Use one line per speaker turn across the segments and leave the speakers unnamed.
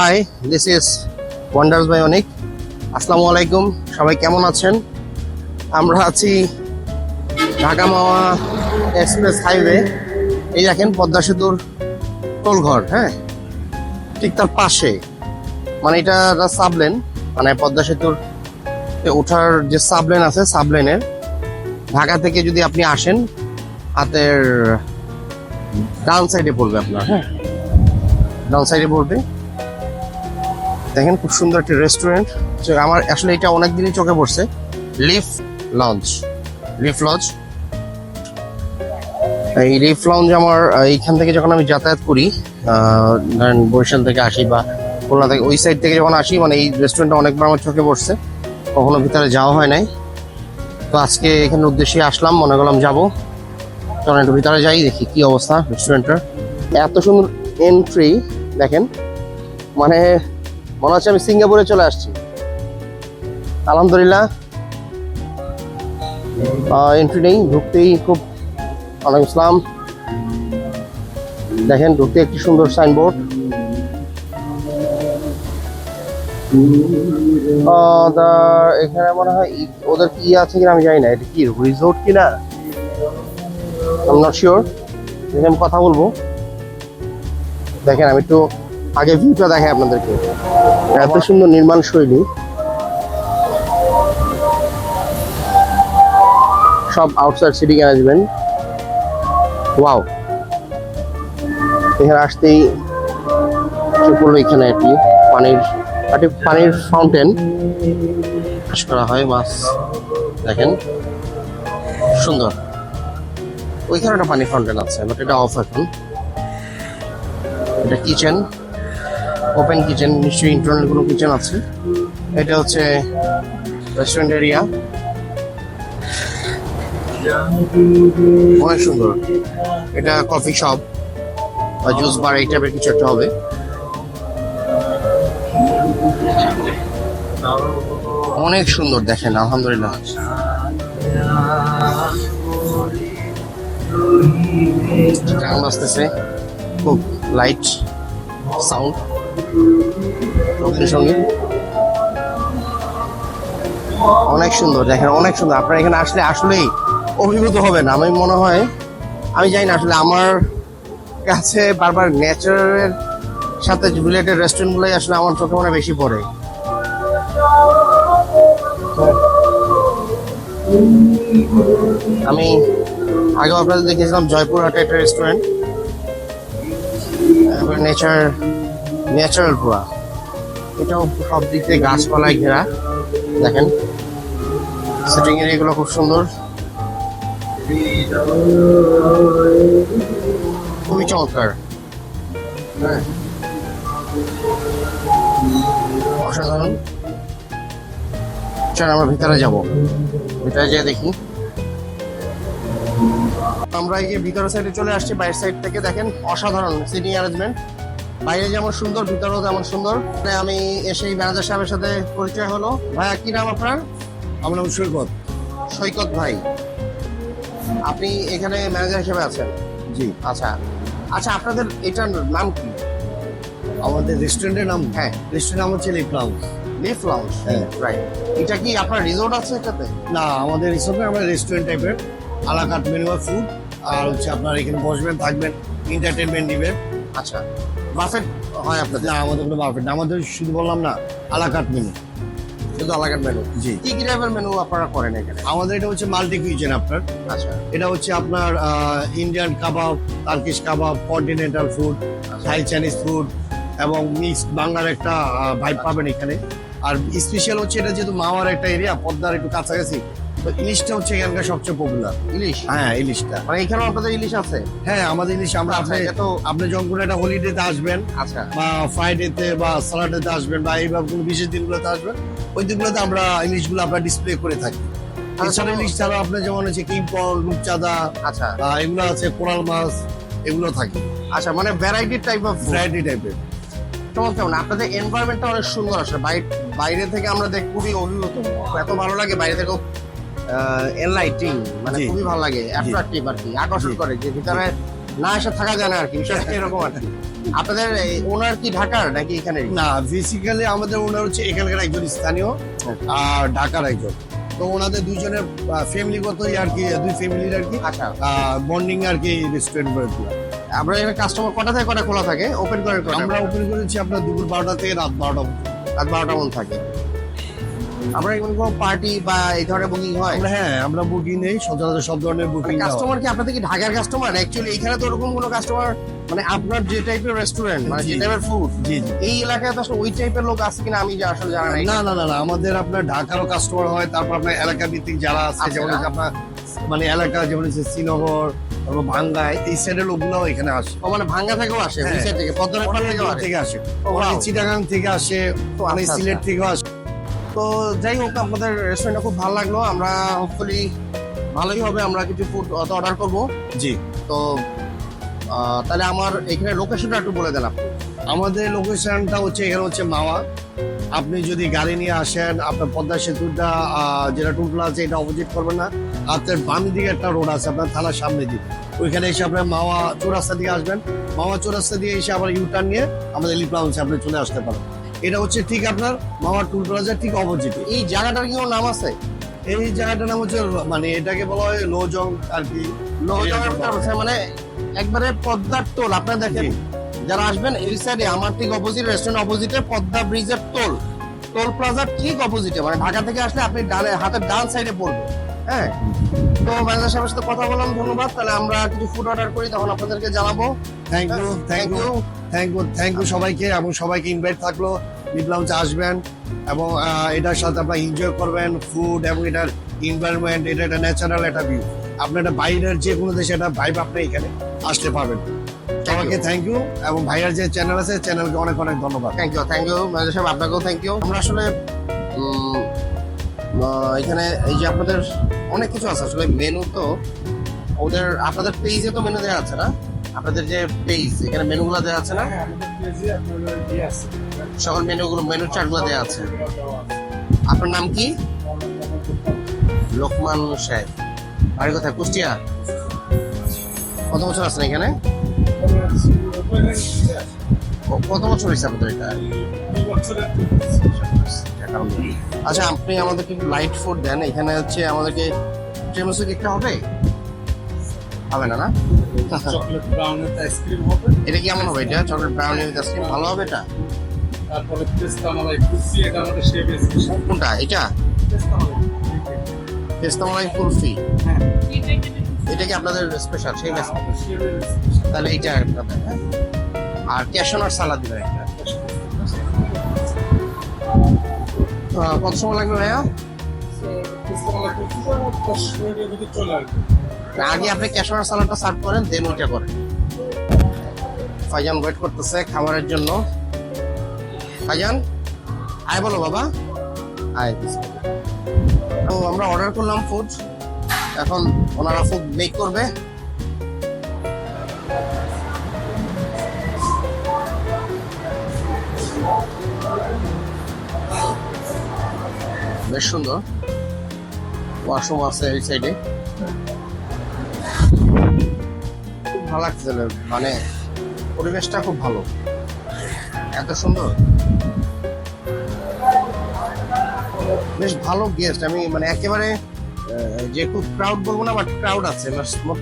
Hi this is wonders by Anik আসসালামু আলাইকুম সবাই কেমন আছেন? আমরা আছি ঢাকা মাওয়া এক্সপ্রেস হাইওয়ে। এই দেখেন পদ্মা সেতুর টোলঘর হ্যাঁ? ঠিক তার পাশে। মানে এটা সাবলেন মানে পদ্মা সেতুর ওঠার যে সাবলেন আছে সাবলেনের ঢাকা থেকে যদি আপনি আসেন, হাতের ডান সাইডে পড়বে আপনার হ্যাঁ? ডান সাইডে পড়বে। দেখেন খুব সুন্দর একটি রেস্টুরেন্ট আমার আসলে এটা অনেক দিনই চোখে পড়ছে। লিফ লঞ্চ লিফ লঞ্চ এই লিফ লঞ্চ আমার এইখান থেকে যখন আমি যাতায়াত করি ধরেন বরিশাল থেকে আসি বা খুলনা থেকে, ওই সাইড থেকে যখন আসি মানে এই রেস্টুরেন্টটা অনেকবার আমার চোখে পড়ছে। কখনো ভিতরে যাওয়া হয় নাই। তো আজকে এখানে উদ্দেশ্যে আসলাম, মনে করলাম যাব। চলেন একটু ভিতরে যাই, দেখি কি অবস্থা রেস্টুরেন্টটার এত সুন্দর এন্ট্রি দেখেন। মানে মনে হচ্ছে আমি সিঙ্গাপুরে চলে আসছি। আলহামদুলিল্লাহ। এন্ট্রি নেই, ঢুকতেই খুব ওয়ালাইকুম ইসলাম। দেখেন ঢুকতে একটি সুন্দর সাইনবোর্ড এখানে মনে হয় ওদের কি আছে কিনা আমি জানি না, এটা কি রিসোর্ট কিনা? আই নট শিওর আমি কথা বলব। দেখেন, আমি একটু আগে ভিউটা দেখাই আপনাদেরকে। এত সুন্দর নির্মাণ শৈলী। সব আউটসাইড সিটিং অ্যারেঞ্জমেন্ট ওয়াও এখানে আসতেই পড়ল এখানে একটি পানির একটি পানির ফাউন্টেন করা হয় মাছ দেখেন। সুন্দর। ওইখানে একটা পানি ফাউন্টেন আছে বাট এটা অফ এখন। এটা কিচেন ওপেন কিচেন নিশ্চয়ই ইন্টারনাল কোনো কিচেন আছে। এটা হচ্ছে রেস্টুরেন্ট এরিয়া অনেক সুন্দর। এটা কফি শপ বা জুস বার এই টাইপের কিছু একটা হবে। অনেক সুন্দর দেখেন, আলহামদুলিল্লাহ। গান বাজতেছে খুব লাইট সাউন্ড সঙ্গে। অনেক সুন্দর, দেখেন, অনেক সুন্দর। আপনারা এখানে আসলে আসলেই অভিভূত হবেন। আমি মনে হয়, আমি জানি না আসলে আমার কাছে বারবার নেচারের সাথে রিলেটেড রেস্টুরেন্টগুলোই আসলে আমার চোখে মনে বেশি পড়ে। আমি আগেও আপনাদের দেখেছিলাম জয়পুরহাটে একটা রেস্টুরেন্ট নেচার ন্যাচারাল পুরা এটাও সব দিক থেকে গাছপালায় ঘেরা। দেখেন। সিটিং এর এগুলো খুব সুন্দর। খুবই চমৎকার। হ্যাঁ অসাধারণ। চল, আমরা ভিতরে যাব। ভিতরে যেয়ে দেখি। আমরা এই যে ভিতরের সাইডে চলে আসছি, বাইরের সাইড থেকে। দেখেন, অসাধারণ সিটিং অ্যারেঞ্জমেন্ট বাইরে যেমন সুন্দর ভিতরেও তেমন সুন্দর। মানে আমি এসে ম্যানেজার সাহেবের সাথে পরিচয় হলো। ভাইয়া কি নাম আপনার?
আমার নাম সৈকত।
সৈকত ভাই। আপনি এখানে ম্যানেজার হিসেবে আছেন?
জি।
আচ্ছা। আচ্ছা আপনাদের এটার নাম কি?
আমাদের রেস্টুরেন্টের নাম
হ্যাঁ।
রেস্টুরেন্ট নাম হচ্ছে লিপ লাউন্স
লিফ লাউন্স
হ্যাঁ।
রাইট এটা কি আপনার রিসোর্ট আছে এটাতে?
না আমাদের রিসোর্টে আমরা রেস্টুরেন্ট টাইপের আলাকাট মেনু ফুড আর হচ্ছে আপনার এখানে বসবেন থাকবেন এন্টারটেনমেন্ট দিবেন
আচ্ছা। বাফেট? হয় আপনাদের?
না আমাদের কোনো বাফেট না। আমাদের শুধু বললাম না আলাকাট মেনু
শুধু আলাকার মেনু
জি।
কি কি টাইপের মেনু আপনারা করেন এখানে?
আমাদের এটা হচ্ছে মাল্টি কিচেন আপনার।
আচ্ছা।
এটা হচ্ছে আপনার Indian kebab Turkish kebab continental food Thai Chinese food এবং মিক্সড বাংলার একটা ভাইব পাবেন এখানে। আর স্পেশাল হচ্ছে এটা যেহেতু মাওয়ার একটা এরিয়া পদ্মার একটু কাছাকাছি। তো ইলিশটা হচ্ছে এখানকার সবচেয়ে পপুলার
ইলিশ?
হ্যাঁ ইলিশটা।
মানে এখানেও আপনাদের ইলিশ আছে?
হ্যাঁ আমাদের ইলিশ আমরা
আচ্ছা,
আপনি
তো
আপনি যখন কোনো একটা হলিডেতে আসবেন
আচ্ছা।
বা ফ্রাইডেতে বা স্যাটারডেতে আসবেন বা এইভাবে কোনো বিশেষ দিনগুলোতে আসবেন ওই দিনগুলোতে আমরা ইলিশগুলো আমরা ডিসপ্লে করে থাকি। এছাড়া ইলিশ ছাড়া আপনার যেমন হচ্ছে কিংপল রূপচাঁদা
আচ্ছা।
এগুলো আছে কোরাল মাছ এগুলো থাকে।
আচ্ছা মানে ভ্যারাইটি টাইপ অফ
ভ্যারাইটি টাইপের
চমৎকার মানে আপনাদের এনভায়রনমেন্টটা অনেক সুন্দর আসলে। বাইরে থেকে আমরা দেখ খুবই অভিভূত এত ভালো লাগে বাইরে থেকেও এনলাইটিং মানে খুবই ভালো লাগে অ্যাট্রাকটিভ আর কি আকর্ষণ করে যে ভিতরে না এসে থাকা যায় না আর কি বিষয়টা এরকম আর কি। আপনাদের ওনার কি ঢাকার নাকি এখানে
না বেসিক্যালি আমাদের ওনার হচ্ছে এখানকার একজন স্থানীয় আর ঢাকার একজন। তো ওনাদের দুইজনের ফ্যামিলিগতই আর কি দুই ফ্যামিলির আর কি
আচ্ছা।
বন্ডিং আর কি রেস্টুরেন্ট করে
আপনার এখানে কাস্টমার কটা থেকে কটা খোলা থাকে? ওপেন কটা?
আমরা ওপেন করেছি আপনার দুপুর বারোটা থেকে রাত বারোটা পর্যন্ত।
রাত বারোটা মন থাকে। আপনার এখানে কোনো পার্টি বা এই ধরনের বুকিং হয়?
আমরা হ্যাঁ আমরা বুকিং নেই সচরাচর সব ধরনের বুকিং
কাস্টমার কি আপনাদের কি ঢাকার কাস্টমার অ্যাকচুয়ালি এখানে তো ওরকম কোনো কাস্টমার মানে আপনার যে টাইপের রেস্টুরেন্ট মানে যে টাইপের ফুড
জি
এই এলাকায় তো আসলে ওই টাইপের লোক আছে কিনা আমি আসলে জানা নাই।
না না না না আমাদের আপনার ঢাকারও কাস্টমার হয় তারপর আপনার এলাকা ভিত্তিক যারা আছে
আচ্ছা।
যেমন আপনার মানে এলাকা যেমন হচ্ছে শ্রীনগর তারপর ভাঙ্গায় এই সাইডের লোকগুলো এখানে আসে।
ও মানে ভাঙ্গা থেকেও আসে ওই
হ্যাঁ।
সাইড থেকে আসে।
থেকে আসে।
ও,
চিটাগাং থেকে আসে অনেক
আচ্ছা,
সিলেট
আচ্ছা।
থেকেও আসে।
তো যাই হোক আপনাদের রেস্টুরেন্টটা খুব ভালো লাগল। আমরা হোপফুলি ভালোই হবে আমরা কিছু ফুড অর্ডার করব।
জি।
তো তাহলে আমার এখানে লোকেশনটা একটু বলে দিলাম
আমাদের লোকেশনটা হচ্ছে এখানে হচ্ছে মাওয়া আপনি যদি গাড়ি নিয়ে আসেন আপনার পদ্মা সেতুটা যেটা টুল আছে এটা অপোজিট করবেন না। আপনার বাম দিকে একটা রোড আছে আপনার থানার সামনে দিকে। ওইখানে এসে আপনার মাওয়া চৌরাস্তা দিয়ে আসবেন। মাওয়া চৌরাস্তা দিয়ে এসে আবার ইউটার্ন নিয়ে আমাদের লিপ লাউন্সে আপনি চলে আসতে পারেন। এটা হচ্ছে ঠিক আপনার মাওয়া টুল প্লাজার ঠিক অপোজিট
এই জায়গাটার কি নাম আছে?
এই জায়গাটার নাম হচ্ছে মানে এটাকে বলা হয় লোজং আর কি।
আছে, মানে একবারে পদ্মার টোল আপনারা দেখেন। যারা আসবেন এই সাইডে আমার ঠিক অপোজিট রেস্টুরেন্ট অপোজিটে পদ্মা ব্রিজের টোল টোল প্লাজার ঠিক অপোজিটে মানে ঢাকা থেকে আসলে আপনি ডানে হাতের ডান সাইডে পড়বে। হ্যাঁ। তো ম্যানেজার সাহেবের সাথে কথা বললাম ধন্যবাদ। তাহলে আমরা কিছু ফুড অর্ডার করি তখন আপনাদেরকে জানাব।
Thank you thank you thank you thank you সবাইকে এবং সবাইকে ইনভাইট থাকল। মিড লাউঞ্চে আসবেন এবং এটার সাথে আপনারা এনজয় করবেন ফুড এবং এটার এনভায়রনমেন্ট এটা একটা ন্যাচারাল একটা ভিউ আপনি একটা বাইরের যে কোনো দেশে একটা ভাইব আপনি এখানে আসতে পারবেন। সবাইকে থ্যাংক ইউ এবং ভাইয়ার যে চ্যানেল আছে চ্যানেলকে অনেক অনেক ধন্যবাদ।
Thank you thank you manager সাহেব আপনাকেও থ্যাংক ইউ আমরা আসলে এখানে এই যে আপনাদের অনেক কিছু আছে। আসলে মেনু তো ওদের আপনাদের পেজে তো মেনু দেওয়া আছে না? আপনাদের যে পেজ এখানে মেনুগুলো দেওয়া আছে না? সকল মেনুগুলো মেনু চার্টগুলো দেওয়া আছে। আপনার নাম কি? লোকমান সাহেব। বাড়ি কোথায়? কুষ্টিয়া? কত বছর আছেন এখানে? কত বছর হয়েছে? আপনাদের এটা? আচ্ছা আপনি আমাদেরকে লাইট ফুড দেন। এখানে হচ্ছে আমাদেরকে ট্রেমসো কেকটা হবে? হবে না না?
চকলেট ব্রাউনের আইসক্রিম হবে।
এটা কেমন হবে এটা? চকলেট ব্রাউনি উইথ আইসক্রিম ভালো হবে এটা?
তারপরে পেস্তা মালাই কুচি এটা আমাদের শেপ স্পেশাল
কোনটা? এটা?
পেস্তা মালাই
পেস্তা মালাই কুলফি।
হ্যাঁ।
এটা কি আপনাদের স্পেশাল আছে
স্পেশাল
তাহলে এইটা হ্যাঁ? আর ক্যাশন আর সালাদ দিবেন একটা। কত সময় লাগবে ভাইয়া? আগে আপনি ক্যাশন আর সালাদটা সার্ভ করেন দেন ওইটা করেন। ফাইজান ওয়েট করতেছে খাবারের জন্য। ফাইজান, আয় বলো বাবা। আয় আমরা অর্ডার করলাম ফুড এখন ওনারা ফুড মেক করবে। বেশ সুন্দর। ওয়াশরুম আছে এই সাইডে খুব ভালো লাগছিল মানে পরিবেশটা খুব ভালো। এত সুন্দর। বেশ ভালো গেস্ট আমি মানে একেবারে যে খুব ক্রাউড বলব না বাট ক্রাউড আছে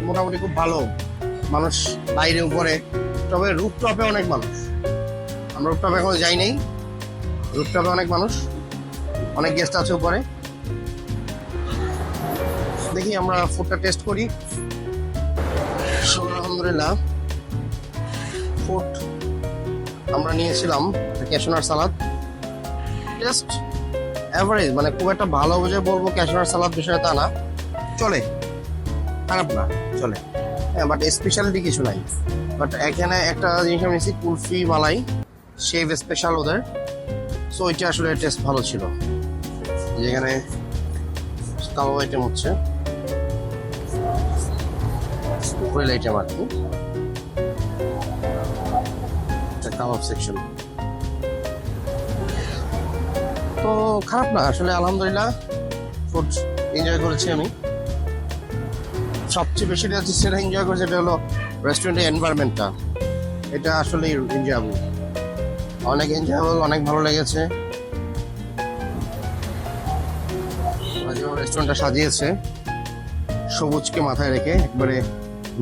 মোটামুটি খুব ভালো মানুষ বাইরে উপরে। তবে রুপটপে অনেক মানুষ। আমরা রুপটপে এখনও যাই নাই। রুপটপে অনেক মানুষ। অনেক গেস্ট আছে উপরে। দেখি আমরা ফুডটা টেস্ট করি। আলহামদুলিল্লাহ। ফুড আমরা নিয়েছিলাম ক্যাশনার সালাদ টেস্ট অ্যাভারেজ মানে খুব একটা ভালো বুঝে বলব ক্যাশনার সালাদ বিষয়ে তা না। চলে। খারাপ না, চলে। হ্যাঁ বাট স্পেশালিটি কিছু নাই। বাট এখানে একটা জিনিস আমি নিয়েছি, কুলফি মালাই শেভ স্পেশাল ওদের। সো এটা আসলে টেস্ট ভালো ছিল। যেখানে কাবাব আইটেম হচ্ছে। গ্রিল আইটেম আর কি। কাবাব সেকশন তো খারাপ না, আসলে আলহামদুলিল্লাহ ফুড এনজয় করেছি আমি। সবচেয়ে বেশি যেটা সেটা এনজয় করেছি এটা হলো রেস্টুরেন্টের এনভায়রনমেন্টটা এটা আসলে এনজয়েবল অনেক এনজয়েবল অনেক ভালো লেগেছে। রেস্টুরেন্টটা সাজিয়েছে। সবুজকে মাথায় রেখে একবারে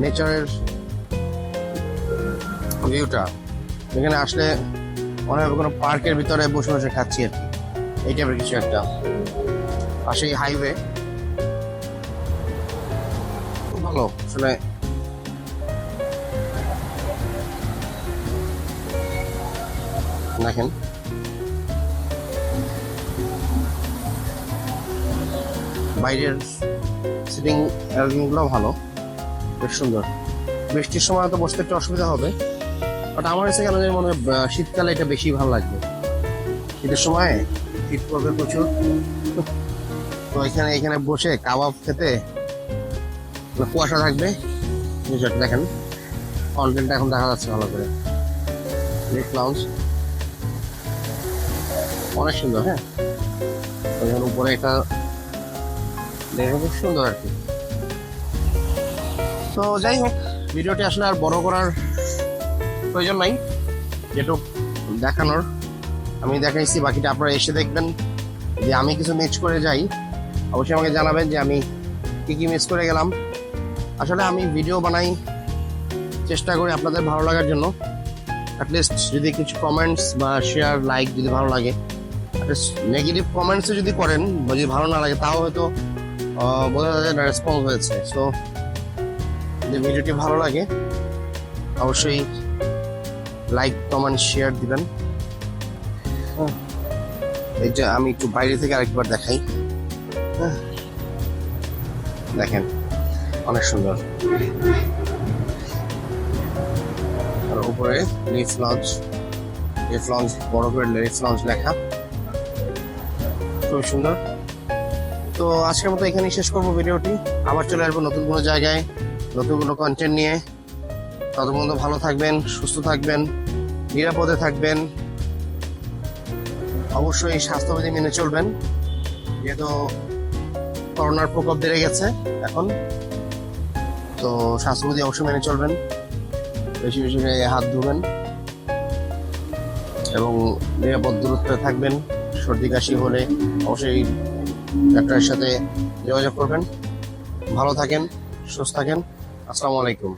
নেচারের ভিউটা। এখানে আসলে হবে কোনো পার্কের ভিতরে বসে বসে খাচ্ছি আর এই টাইপের কিছু একটা। পাশেই হাইওয়ে খুব ভালো, আসলে। দেখেন। বাইরের সিটিং অ্যারেঞ্জমেন্টগুলো ভালো, বেশ সুন্দর। বৃষ্টির সময় তো বসতে একটু অসুবিধা হবে বাট আমার কাছে কেন মনে হয় শীতকালে এটা বেশি ভালো লাগবে। শীতের সময় শীত পড়বে প্রচুর। তো এখানে এখানে বসে কাবাব খেতে মানে কুয়াশা থাকবে জিনিসটা দেখেন। কন্টেন্টটা এখন দেখা যাচ্ছে ভালো করে। লাউঞ্জ অনেক সুন্দর হ্যাঁ। ওইখানে উপরে এটা দেখে খুব সুন্দর আর কি। তো যাই হোক, ভিডিওটি আসলে আর বড় করার প্রয়োজন নাই, যেটুক দেখানোর। আমি দেখাইছি, বাকিটা আপনারা এসে দেখবেন যে আমি কিছু মিস করে যাই। অবশ্যই আমাকে জানাবেন যে আমি কি কি মিস করে গেলাম। আসলে আমি ভিডিও বানাই চেষ্টা করি আপনাদের ভালো লাগার জন্য। অ্যাটলিস্ট যদি কিছু কমেন্টস বা শেয়ার লাইক যদি ভালো লাগে নেগেটিভ কমেন্টসও যদি করেন, যদি ভালো না লাগে, তাও হয়তো বোঝা রেসপন্স হয়েছে। সো যদি ভিডিওটি ভালো লাগে, অবশ্যই লাইক কমেন্ট শেয়ার দিবেন। এটা আমি একটু বাইরে থেকে আরেকবার দেখাই। হ্যাঁ। দেখেন, অনেক সুন্দর। আর উপরে লিফ লঞ্চ লিফ লঞ্চ বড় করে লিফ লঞ্চ লেখা। খুব সুন্দর। তো আজকের মতো এখানেই শেষ করব ভিডিওটি। আবার চলে আসব নতুন কোনো জায়গায়, নতুন কোনো কন্টেন্ট নিয়ে। ততক্ষণ ভালো থাকবেন, সুস্থ থাকবেন, নিরাপদে থাকবেন। অবশ্যই স্বাস্থ্যবিধি মেনে চলবেন। যেহেতু করোনার প্রকোপ বেড়ে গেছে এখন, তো স্বাস্থ্যবিধি অবশ্যই মেনে চলবেন। বেশি বেশি করে হাত ধুবেন এবং নিরাপদ দূরত্বে থাকবেন। সর্দি কাশি হলে অবশ্যই ডাক্তারের সাথে যোগাযোগ করবেন। ভালো থাকেন সুস্থ থাকেন। আসসালামু আলাইকুম।